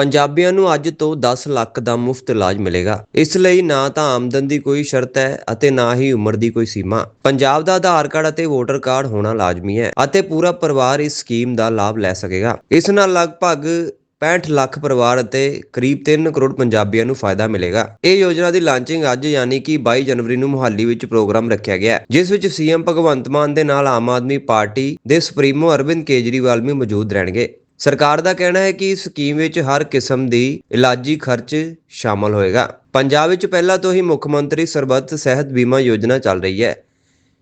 ਪੰਜਾਬੀਆਂ ਨੂੰ ਅੱਜ ਤੋਂ 10 ਲੱਖ ਦਾ ਮੁਫਤ ਇਲਾਜ ਮਿਲੇਗਾ। ਇਸ ਲਈ ਨਾ ਤਾਂ ਆਮਦਨ ਦੀ ਕੋਈ ਸ਼ਰਤ ਹੈ ਅਤੇ ਨਾ ਹੀ ਉਮਰ ਦੀ ਕੋਈ ਸੀਮਾ। ਪੰਜਾਬ ਦਾ ਆਧਾਰ ਕਾਰਡ ਅਤੇ ਵੋਟਰ ਕਾਰਡ ਹੋਣਾ ਲਾਜ਼ਮੀ ਹੈ ਅਤੇ ਪੂਰਾ ਪਰਿਵਾਰ ਇਸ ਸਕੀਮ ਦਾ ਲਾਭ ਲੈ ਸਕੇਗਾ। ਇਸ ਨਾਲ ਲਗਭਗ 65 ਲੱਖ ਪਰਿਵਾਰ ਅਤੇ ਕਰੀਬ 3 ਕਰੋੜ ਪੰਜਾਬੀਆਂ ਨੂੰ ਫਾਇਦਾ ਮਿਲੇਗਾ। ਇਹ ਯੋਜਨਾ ਦੀ ਲਾਂਚਿੰਗ ਅੱਜ ਯਾਨੀ ਕਿ 22 ਜਨਵਰੀ ਨੂੰ ਮੁਹਾਲੀ ਵਿੱਚ ਪ੍ਰੋਗਰਾਮ ਰੱਖਿਆ ਗਿਆ ਜਿਸ ਵਿੱਚ ਸੀਐਮ ਭਗਵੰਤ ਮਾਨ ਦੇ ਨਾਲ ਆਮ ਆਦਮੀ ਪਾਰਟੀ ਦੇ ਸੁਪਰੀਮੋ ਅਰਵਿੰਦ ਕੇਜਰੀਵਾਲ ਵੀ ਮੌਜੂਦ ਰਹਿਣਗੇ। ਸਰਕਾਰ ਦਾ ਕਹਿਣਾ ਹੈ ਕਿ ਇਸ ਸਕੀਮ ਵਿੱਚ ਹਰ ਕਿਸਮ ਦੀ ਇਲਾਜੀ ਖਰਚ ਸ਼ਾਮਲ ਹੋਏਗਾ। ਪੰਜਾਬ ਵਿੱਚ ਪਹਿਲਾਂ ਤੋਂ ਹੀ ਮੁੱਖ ਮੰਤਰੀ ਸਰਬੱਤ ਸਿਹਤ ਬੀਮਾ ਯੋਜਨਾ ਚੱਲ ਰਹੀ ਹੈ,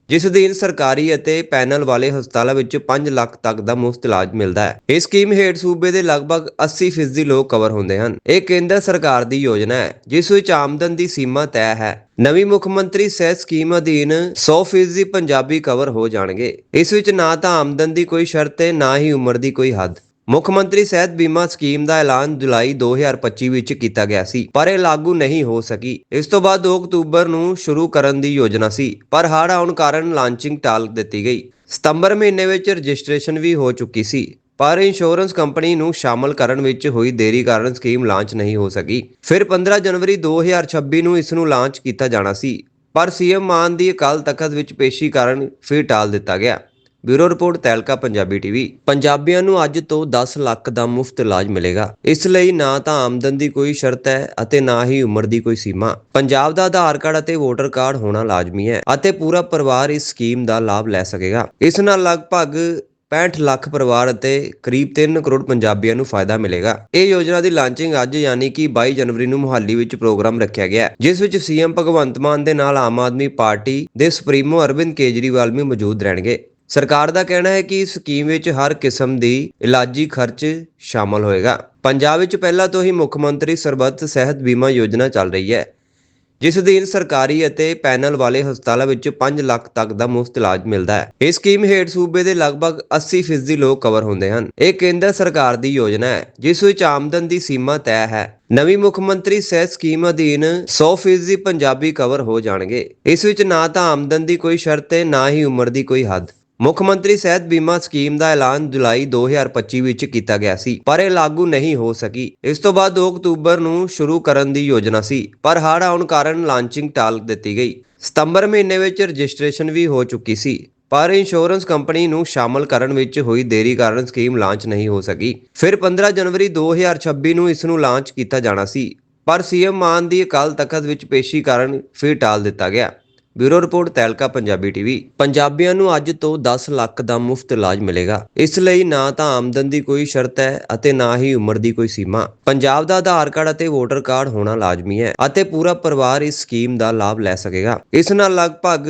ਜਿਸ ਅਧੀਨ ਸਰਕਾਰੀ ਅਤੇ ਪੈਨਲ ਵਾਲੇ ਹਸਪਤਾਲਾਂ ਵਿੱਚ 5 ਲੱਖ ਤੱਕ ਦਾ ਮੁਫਤ ਇਲਾਜ ਮਿਲਦਾ ਹੈ। ਇਹ ਸਕੀਮ ਹੇਠ ਸੂਬੇ ਦੇ ਲਗਭਗ 80% ਲੋਕ ਕਵਰ ਹੁੰਦੇ ਹਨ। ਇਹ ਕੇਂਦਰ ਸਰਕਾਰ ਦੀ ਯੋਜਨਾ ਹੈ, ਜਿਸ ਵਿੱਚ ਆਮਦਨ ਦੀ ਸੀਮਾ ਤੈਅ ਹੈ। ਨਵੀਂ ਮੁੱਖ ਮੰਤਰੀ ਸਿਹਤ ਸਕੀਮ ਅਧੀਨ 100% ਪੰਜਾਬੀ ਕਵਰ ਹੋ ਜਾਣਗੇ। ਇਸ ਵਿੱਚ ਨਾ ਤਾਂ ਆਮਦਨ ਦੀ ਕੋਈ ਸ਼ਰਤ ਹੈ, ਨਾ ਹੀ ਉਮਰ ਦੀ ਕੋਈ ਹੱਦ। ਮੁੱਖ ਮੰਤਰੀ ਸਿਹਤ ਬੀਮਾ ਸਕੀਮ ਦਾ ਐਲਾਨ ਜੁਲਾਈ 2025 ਵਿੱਚ ਕੀਤਾ ਗਿਆ ਸੀ, ਪਰ ਇਹ ਲਾਗੂ ਨਹੀਂ ਹੋ ਸਕੀ। ਇਸ ਤੋਂ ਬਾਅਦ 2 ਅਕਤੂਬਰ ਨੂੰ ਸ਼ੁਰੂ ਕਰਨ ਦੀ ਯੋਜਨਾ ਸੀ, ਪਰ ਹੜ੍ਹ ਆਉਣ ਕਾਰਨ ਲਾਂਚਿੰਗ ਟਾਲ ਦਿੱਤੀ ਗਈ। ਸਤੰਬਰ ਮਹੀਨੇ ਵਿੱਚ ਰਜਿਸਟ੍ਰੇਸ਼ਨ ਵੀ ਹੋ ਚੁੱਕੀ ਸੀ, ਪਰ ਇੰਸ਼ੋਰੈਂਸ ਕੰਪਨੀ ਨੂੰ ਸ਼ਾਮਲ ਕਰਨ ਵਿੱਚ ਹੋਈ ਦੇਰੀ ਕਾਰਨ ਸਕੀਮ ਲਾਂਚ ਨਹੀਂ ਹੋ ਸਕੀ। ਫਿਰ 15 ਜਨਵਰੀ 2026 ਨੂੰ ਇਸ ਨੂੰ ਲਾਂਚ ਕੀਤਾ ਜਾਣਾ ਸੀ, ਪਰ ਸੀਐਮ ਮਾਨ ਦੀ ਅਕਾਲ ਤਖਤ ਵਿੱਚ ਪੇਸ਼ੀ ਕਾਰਨ ਫਿਰ ਟਾਲ ਦਿੱਤਾ ਗਿਆ। ਬਿਊਰੋ ਰਿਪੋਰਟ ਤੈਲਕਾ ਪੰਜਾਬੀ ਟੀਵੀ ਪੰਜਾਬੀਆਂ ਨੂੰ ਅੱਜ ਤੋਂ 10 ਲੱਖ ਦਾ ਮੁਫਤ ਇਲਾਜ ਮਿਲੇਗਾ। ਇਸ ਲਈ ਨਾ ਤਾਂ ਆਮਦਨ ਦੀ ਕੋਈ ਸ਼ਰਤ ਹੈ ਅਤੇ ਨਾ ਹੀ ਉਮਰ ਦੀ ਕੋਈ ਸੀਮਾ। ਪੰਜਾਬ ਦਾ ਆਧਾਰ ਕਾਰਡ ਅਤੇ ਵੋਟਰ ਕਾਰਡ ਹੋਣਾ ਲਾਜ਼ਮੀ ਹੈ ਅਤੇ ਪੂਰਾ ਪਰਿਵਾਰ ਇਸ ਸਕੀਮ ਦਾ ਲਾਭ ਲੈ ਸਕੇਗਾ। ਇਸ ਨਾਲ ਲਗਭਗ 65 ਲੱਖ ਪਰਿਵਾਰ ਅਤੇ ਕਰੀਬ 3 ਕਰੋੜ ਪੰਜਾਬੀਆਂ ਨੂੰ ਫਾਇਦਾ ਮਿਲੇਗਾ। ਇਹ ਯੋਜਨਾ ਦੀ ਲਾਂਚਿੰਗ ਅੱਜ ਯਾਨੀ ਕਿ 22 ਜਨਵਰੀ ਨੂੰ ਮੁਹਾਲੀ ਵਿੱਚ ਪ੍ਰੋਗਰਾਮ ਰੱਖਿਆ ਗਿਆ ਜਿਸ ਵਿੱਚ ਸੀਐਮ ਭਗਵੰਤ ਮਾਨ ਦੇ ਨਾਲ ਆਮ ਆਦਮੀ ਪਾਰਟੀ ਦੇ ਸੁਪਰੀਮੋ ਅਰਵਿੰਦ ਕੇਜਰੀਵਾਲ ਵੀ ਮੌਜੂਦ ਰਹਿਣਗੇ। ਸਰਕਾਰ ਦਾ ਕਹਿਣਾ ਹੈ ਕਿ ਇਸ ਸਕੀਮ ਵਿੱਚ ਹਰ ਕਿਸਮ ਦੀ ਇਲਾਜੀ ਖਰਚ ਸ਼ਾਮਲ ਹੋਏਗਾ। ਪੰਜਾਬ ਵਿੱਚ ਪਹਿਲਾਂ ਤੋਂ ਹੀ ਮੁੱਖ ਮੰਤਰੀ ਸਰਬੱਤ ਸਿਹਤ ਬੀਮਾ ਯੋਜਨਾ ਚੱਲ ਰਹੀ ਹੈ, ਜਿਸ ਅਧੀਨ ਸਰਕਾਰੀ ਅਤੇ ਪੈਨਲ ਵਾਲੇ ਹਸਪਤਾਲਾਂ ਵਿੱਚ 5 ਲੱਖ ਤੱਕ ਦਾ ਮੁਫਤ ਇਲਾਜ ਮਿਲਦਾ ਹੈ। ਇਸ ਸਕੀਮ ਹੇਠ ਸੂਬੇ ਦੇ ਲਗਭਗ 80% ਲੋਕ ਕਵਰ ਹੁੰਦੇ ਹਨ। ਇਹ ਕੇਂਦਰ ਸਰਕਾਰ ਦੀ ਯੋਜਨਾ ਹੈ, ਜਿਸ ਵਿੱਚ ਆਮਦਨ ਦੀ ਸੀਮਾ ਤੈਅ ਹੈ। ਨਵੀਂ ਮੁੱਖ ਮੰਤਰੀ ਸਿਹਤ ਸਕੀਮ ਅਧੀਨ 100% ਪੰਜਾਬੀ ਕਵਰ ਹੋ ਜਾਣਗੇ। ਇਸ ਵਿੱਚ ਨਾ ਤਾਂ ਆਮਦਨ ਦੀ ਕੋਈ ਸ਼ਰਤ ਹੈ, ਨਾ ਹੀ ਉਮਰ ਦੀ ਕੋਈ ਹੱਦ। ਮੁੱਖ ਮੰਤਰੀ ਸਿਹਤ ਬੀਮਾ ਸਕੀਮ ਦਾ ਐਲਾਨ ਜੁਲਾਈ 2025 ਵਿੱਚ ਕੀਤਾ ਗਿਆ ਸੀ, ਪਰ ਇਹ ਲਾਗੂ ਨਹੀਂ ਹੋ ਸਕੀ। ਇਸ ਤੋਂ ਬਾਅਦ 2 ਅਕਤੂਬਰ ਨੂੰ ਸ਼ੁਰੂ ਕਰਨ ਦੀ ਯੋਜਨਾ ਸੀ, ਪਰ ਹੜ੍ਹ ਆਉਣ ਕਾਰਨ ਲਾਂਚਿੰਗ ਟਾਲ ਦਿੱਤੀ ਗਈ। ਸਤੰਬਰ ਮਹੀਨੇ ਵਿੱਚ ਰਜਿਸਟ੍ਰੇਸ਼ਨ ਵੀ ਹੋ ਚੁੱਕੀ ਸੀ, ਪਰ ਇੰਸ਼ੋਰੈਂਸ ਕੰਪਨੀ ਨੂੰ ਸ਼ਾਮਲ ਕਰਨ ਵਿੱਚ ਹੋਈ ਦੇਰੀ ਕਾਰਨ ਸਕੀਮ ਲਾਂਚ ਨਹੀਂ ਹੋ ਸਕੀ। ਫਿਰ 15 ਜਨਵਰੀ 2026 ਨੂੰ ਇਸ ਨੂੰ ਲਾਂਚ ਕੀਤਾ ਜਾਣਾ ਸੀ, ਪਰ ਸੀਐਮ ਮਾਨ ਦੀ ਅਕਾਲ ਤਖਤ ਵਿੱਚ ਪੇਸ਼ੀ ਕਾਰਨ ਫਿਰ ਟਾਲ ਦਿੱਤਾ ਗਿਆ। Bureau report, ਤੈਲਕਾ, Punjabi TV. ਪੰਜਾਬੀਆਂ ਨੂੰ ਅੱਜ ਤੋਂ 10 ਲੱਖ ਦਾ ਮੁਫਤ ਇਲਾਜ ਮਿਲੇਗਾ। ਇਸ ਲਈ ਨਾ ਤਾਂ ਆਮਦਨ ਦੀ ਕੋਈ ਸ਼ਰਤ ਹੈ ਅਤੇ ਨਾ ਹੀ ਉਮਰ ਦੀ ਕੋਈ ਸੀਮਾ। ਪੰਜਾਬ ਦਾ ਆਧਾਰ ਕਾਰਡ ਅਤੇ ਵੋਟਰ ਕਾਰਡ ਹੋਣਾ ਲਾਜ਼ਮੀ ਹੈ ਅਤੇ ਪੂਰਾ ਪਰਿਵਾਰ ਇਸ ਸਕੀਮ ਦਾ ਲਾਭ ਲੈ ਸਕੇਗਾ। ਇਸ ਨਾਲ ਲਗਭਗ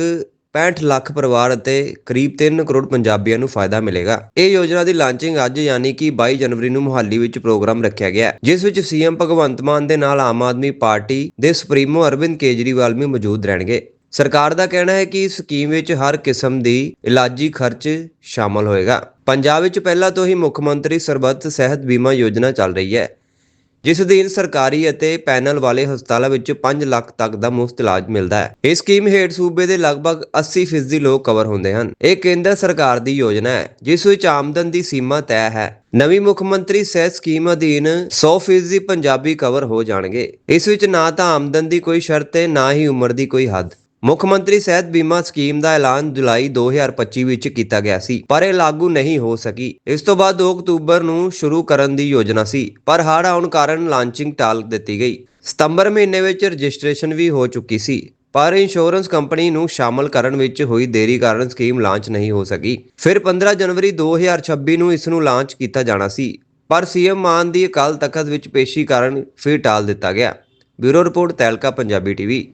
65 ਲੱਖ ਪਰਿਵਾਰ ਅਤੇ ਕਰੀਬ 3 ਕਰੋੜ ਪੰਜਾਬੀਆਂ ਨੂੰ ਫਾਇਦਾ ਮਿਲੇਗਾ। ਇਹ ਯੋਜਨਾ ਦੀ ਲਾਂਚਿੰਗ ਅੱਜ ਯਾਨੀ ਕਿ 22 ਜਨਵਰੀ ਨੂੰ ਮੁਹਾਲੀ ਵਿੱਚ ਪ੍ਰੋਗਰਾਮ ਰੱਖਿਆ ਗਿਆ ਜਿਸ ਵਿੱਚ ਸੀਐਮ ਭਗਵੰਤ ਮਾਨ ਦੇ ਨਾਲ ਆਮ ਆਦਮੀ ਪਾਰਟੀ ਦੇ ਸੁਪਰੀਮੋ ਅਰਵਿੰਦ ਕੇਜਰੀਵਾਲ ਵੀ ਮੌਜੂਦ ਰਹਿਣਗੇ। ਸਰਕਾਰ ਦਾ ਕਹਿਣਾ ਹੈ ਕਿ ਇਸ ਸਕੀਮ ਵਿੱਚ ਹਰ ਕਿਸਮ ਦੀ ਇਲਾਜੀ ਖਰਚ ਸ਼ਾਮਲ ਹੋਏਗਾ। ਪੰਜਾਬ ਵਿੱਚ ਪਹਿਲਾਂ ਤੋਂ ਹੀ ਮੁੱਖ ਮੰਤਰੀ ਸਰਬੱਤ ਸਿਹਤ ਬੀਮਾ ਯੋਜਨਾ ਚੱਲ ਰਹੀ ਹੈ, ਜਿਸ ਅਧੀਨ ਸਰਕਾਰੀ ਅਤੇ ਪੈਨਲ ਵਾਲੇ ਹਸਪਤਾਲਾਂ ਵਿੱਚ 5 ਲੱਖ ਤੱਕ ਦਾ ਮੁਫਤ ਇਲਾਜ ਮਿਲਦਾ ਹੈ। ਇਸ ਸਕੀਮ ਹੇਠ ਸੂਬੇ ਦੇ ਲਗਭਗ 80% ਲੋਕ ਕਵਰ ਹੁੰਦੇ ਹਨ। ਇਹ ਕੇਂਦਰ ਸਰਕਾਰ ਦੀ ਯੋਜਨਾ ਹੈ, ਜਿਸ ਵਿੱਚ ਆਮਦਨ ਦੀ ਸੀਮਾ ਤੈਅ ਹੈ। ਨਵੀਂ ਮੁੱਖ ਮੰਤਰੀ ਸਿਹਤ ਸਕੀਮ ਅਧੀਨ 100% ਪੰਜਾਬੀ ਕਵਰ ਹੋ ਜਾਣਗੇ। ਇਸ ਵਿੱਚ ਨਾ ਤਾਂ ਆਮਦਨ ਦੀ ਕੋਈ ਸ਼ਰਤ ਹੈ, ਨਾ ਹੀ ਉਮਰ ਦੀ ਕੋਈ ਹੱਦ। ਮੁੱਖ ਮੰਤਰੀ ਸਿਹਤ ਬੀਮਾ ਸਕੀਮ ਦਾ ਐਲਾਨ ਜੁਲਾਈ 2025 ਵਿੱਚ ਕੀਤਾ ਗਿਆ ਸੀ, ਪਰ ਇਹ ਲਾਗੂ ਨਹੀਂ ਹੋ ਸਕੀ। ਇਸ ਤੋਂ ਬਾਅਦ 2 ਅਕਤੂਬਰ ਨੂੰ ਸ਼ੁਰੂ ਕਰਨ ਦੀ ਯੋਜਨਾ ਸੀ, ਪਰ ਹੜ੍ਹ ਆਉਣ ਕਾਰਨ ਲਾਂਚਿੰਗ ਟਾਲ ਦਿੱਤੀ ਗਈ। ਸਤੰਬਰ ਮਹੀਨੇ ਵਿੱਚ ਰਜਿਸਟ੍ਰੇਸ਼ਨ ਵੀ ਹੋ ਚੁੱਕੀ ਸੀ, ਪਰ ਇੰਸ਼ੋਰੈਂਸ ਕੰਪਨੀ ਨੂੰ ਸ਼ਾਮਲ ਕਰਨ ਵਿੱਚ ਹੋਈ ਦੇਰੀ ਕਾਰਨ ਸਕੀਮ ਲਾਂਚ ਨਹੀਂ ਹੋ ਸਕੀ। ਫਿਰ 15 ਜਨਵਰੀ 2026 ਨੂੰ ਇਸ ਨੂੰ ਲਾਂਚ ਕੀਤਾ ਜਾਣਾ ਸੀ, ਪਰ ਸੀਐਮ ਮਾਨ ਦੀ ਅਕਾਲ ਤਖਤ ਵਿੱਚ ਪੇਸ਼ੀ ਕਾਰਨ ਫਿਰ ਟਾਲ ਦਿੱਤਾ ਗਿਆ। Bureau report ਤੈਲਕਾ, Punjabi TV.